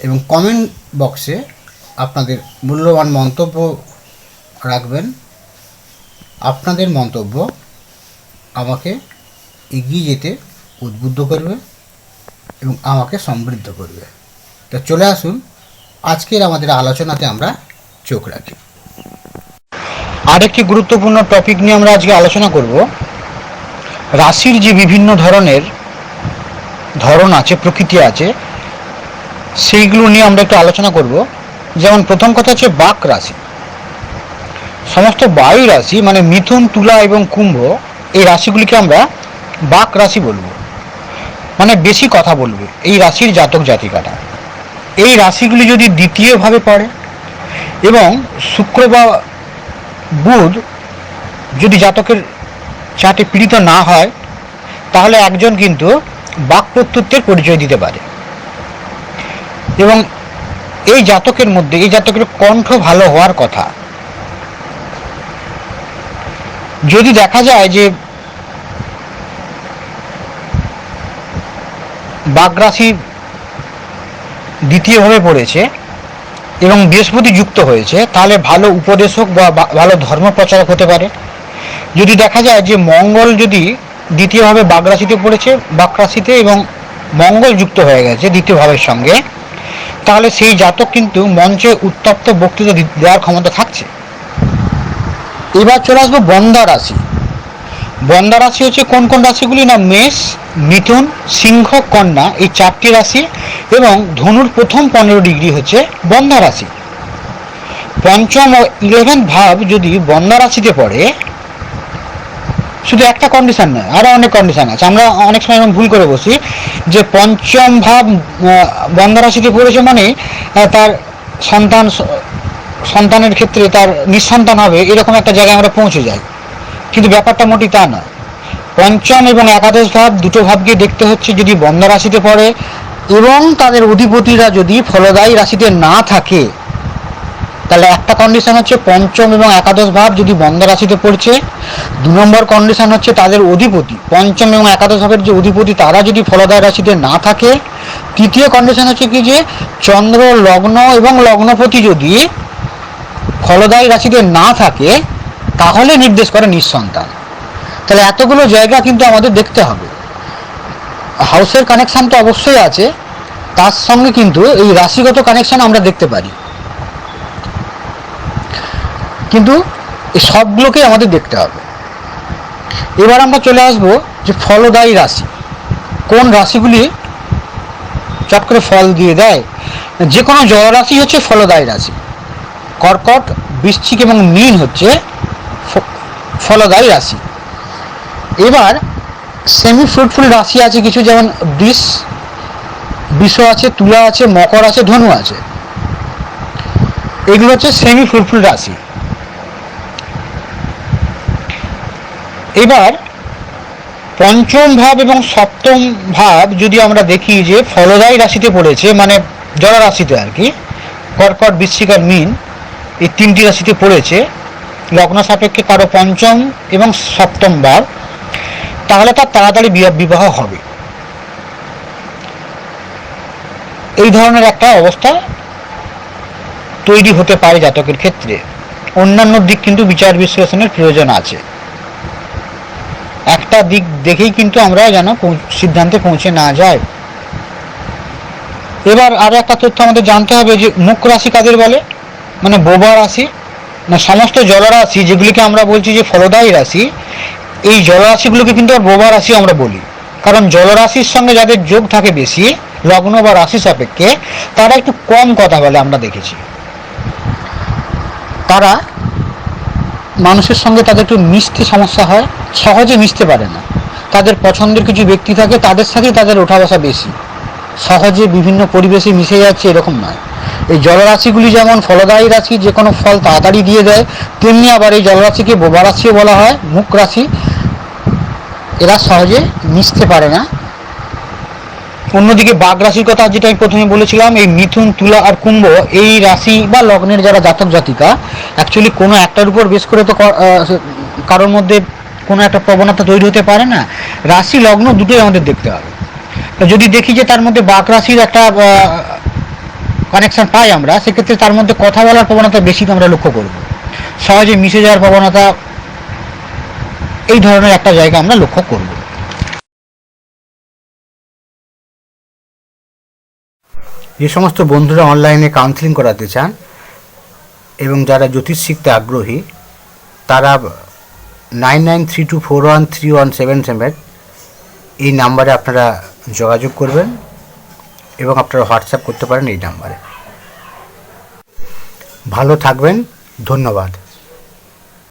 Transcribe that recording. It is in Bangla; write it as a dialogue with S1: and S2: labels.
S1: এবং কমেন্ট বক্সে আপনাদের মূল্যবান মন্তব্য রাখবেন। আপনাদের মন্তব্য আমাকে এগিয়ে যেতে উদ্বুদ্ধ করবে এবং আমাকে সমৃদ্ধ করবে। তো চলে আসুন, আজকের আমাদের আলোচনাতে আমরা চোখ রাখি। আরেকটি গুরুত্বপূর্ণ টপিক নিয়ে আমরা আজকে আলোচনা করব। রাশির যে বিভিন্ন ধরনের ধরন আছে, প্রকৃতি আছে সেইগুলো নিয়ে আমরা একটু আলোচনা করব। যেমন প্রথম কথা হচ্ছে বাক রাশি। সমস্ত বায়ু রাশি মানে মিথুন, তুলা এবং কুম্ভ, এই রাশিগুলিকে আমরা বাক রাশি বলব। মানে বেশি কথা বলবে, এই রাশির জাতক জাতিকাটা এই রাশিগুলি যদি দ্বিতীয়ভাবে পড়ে এবং শুক্র বা বুধ যদি জাতকের চাটে পীড়িত না হয়, তাহলে একজন কিন্তু বাক প্রত্যুত্বের পরিচয় দিতে পারে। এবং এই জাতকের মধ্যে, এই জাতকের কণ্ঠ ভালো হওয়ার কথা। যদি দেখা যায় যে বাগরাশি দ্বিতীয়ভাবে পড়েছে এবং বৃহস্পতি যুক্ত হয়েছে, তাহলে ভালো উপদেশক বা ভালো ধর্ম প্রচারক হতে পারে। যদি দেখা যায় যে মঙ্গল যদি দ্বিতীয়ভাবে বাগরাশিতে পড়েছে বাকরাশিতে এবং মঙ্গল যুক্ত হয়ে গেছে দ্বিতীয় ভাবের সঙ্গে তাহলে সেই জাতক কিন্তু মঞ্চে উত্তপ্ত বক্তৃতা দেওয়ার ক্ষমতা থাকছে। এবার চলে আসব বন্দা রাশি। বন্দা রাশি হচ্ছে কোন কোন রাশিগুলি না মেষ, মিথুন, সিংহ, কন্যা এই চারটি রাশি এবং ধনুর প্রথম পনেরো ডিগ্রি হচ্ছে বন্দা রাশি। পঞ্চম ও ইলেভেন ভাব যদি বন্দা রাশিতে পড়ে শুধু একটা কন্ডিশন নয় আরও অনেক কন্ডিশন আছে। আমরা অনেক সময় এরকম ভুল করে বসি যে পঞ্চম ভাব আহ, বন্ধ রাশিতে পড়েছে মানে তার সন্তান সন্তানের ক্ষেত্রে তার নিঃসন্তান হবে এরকম একটা জায়গায় আমরা পৌঁছে যাই। কিন্তু ব্যাপারটা মোটেই তা নয়। পঞ্চম এবং একাদশ ভাব দুটো ভাবকে দেখতে হচ্ছে যদি বন্ধ রাশিতে পড়ে এবং তাদের অধিপতিরা যদি ফলদায়ী রাশিতে না থাকে তাহলে একটা কন্ডিশন হচ্ছে পঞ্চম এবং একাদশ ভাব যদি বন্ধ রাশিতে পড়ছে দু নম্বর কন্ডিশন হচ্ছে তাদের অধিপতি, পঞ্চম এবং একাদশ ভাবের যে অধিপতি, তারা যদি ফলদায় রাশিতে না থাকে, তৃতীয় কন্ডিশন হচ্ছে কি যে চন্দ্র, লগ্ন এবং লগ্নপতি যদি ফলদায়ী রাশিতে না থাকে, তাহলে নির্দেশ করে নিঃসন্তান। তাহলে এতগুলো জায়গা কিন্তু আমাদের দেখতে হবে। হাউসের কানেকশান তো অবশ্যই আছে, তার সঙ্গে কিন্তু এই রাশিগত কানেকশান আমরা দেখতে পারি। কিন্তু এই সবগুলোকে আমাদের দেখতে হবে। এবার আমরা চলে আসব যে ফলদায়ী রাশি। কোন রাশিগুলি চট করে ফল দিয়ে দেয়? যে কোনো জলরাশি হচ্ছে ফলদায়ী রাশি। কর্কট, বৃশ্চিক এবং মীন হচ্ছে ফলদায়ী রাশি। এবার সেমি ফ্রুটফুল রাশি আছে কিছু, যেমন বৃষ। বিষ আছে, তুলা আছে, মকর আছে, ধনু আছে। এগুলো হচ্ছে সেমি ফ্রুটফুল রাশি। এবার পঞ্চম ভাব এবং সপ্তম ভাব যদি আমরা দেখি যে ফলদায়ী রাশিতে পড়েছে মানে জল রাশিতে আর কি, কর্কট, বৃশ্চিক আর মিন, এই তিনটি রাশিতে পড়েছে, লগ্ন সাপেক্ষে কারও পঞ্চম এবং সপ্তম ভাব, তাহলে তার তাড়াতাড়ি বিবাহ হবে। এই ধরনের একটা অবস্থা তৈরি হতে পারে জাতকের ক্ষেত্রে। অন্যান্য দিক কিন্তু বিচার বিশ্লেষণের প্রয়োজন আছে। একটা দিক দেখেই কিন্তু আমরা যেন সিদ্ধান্তে পৌঁছে না যাই। এবার আরও একটা তথ্য আমাদের জানতে হবে যে মুখ রাশি কাদের বলে? মানে বোবা রাশি, না সমস্ত জলরাশি, যেগুলিকে আমরা বলছি যে ফলদায়ী রাশি, এই জলরাশিগুলোকে কিন্তু আর বোবা রাশি আমরা বলি। কারণ জলরাশির সঙ্গে যাদের যোগ থাকে বেশি, লগ্ন বা রাশি সাপেক্ষে, তারা একটু কম কথা বলে আমরা দেখেছি। তারা মানুষের সঙ্গে তাদের একটু মিশতে সমস্যা হয়, সহজে মিশতে পারে না। তাদের পছন্দের কিছু ব্যক্তি থাকে, তাদের সাথেই তাদের ওঠা বসা বেশি। সহজে বিভিন্ন পরিবেশে মিশে যাচ্ছে এরকম নয়। এই জলরাশিগুলি যেমন ফলদায়ী রাশি, যে কোনো ফল তাড়াতাড়ি দিয়ে দেয়, তেমনি আবার এই জলরাশিকে বোবা রাশিও বলা হয়, মুখ রাশি, এরা সহজে মিশতে পারে না। অন্যদিকে বাঘ রাশির কথা যেটা আমি প্রথমে বলেছিলাম, এই মিথুন, তুলা আর কুম্ভ, এই রাশি বা লগ্নের যারা জাতক জাতিকা অ্যাকচুয়ালি কোনো একটার উপর বেশ করে তো কারোর মধ্যে কোনো একটা প্রবণতা তৈরি হতে পারে না। রাশি, লগ্ন দুটোই আমাদের দেখতে হবে। তো যদি দেখি যে তার মধ্যে বাঘ রাশির একটা কানেকশন পাই আমরা, সেক্ষেত্রে তার মধ্যে কথা বলার প্রবণতা বেশি আমরা লক্ষ্য করব। সহজে মিশে যাওয়ার প্রবণতা, এই ধরনের একটা জায়গা আমরা লক্ষ্য করব। যে সমস্ত বন্ধুরা অনলাইনে কাউন্সিলিং করাতে চান এবং যারা জ্যোতিষ শিখতে আগ্রহী, তারা nine nine three two four one three one seven seven এই নাম্বারে আপনারা যোগাযোগ করবেন এবং আপনারা হোয়াটসঅ্যাপ করতে পারেন এই নাম্বারে। ভালো থাকবেন, ধন্যবাদ।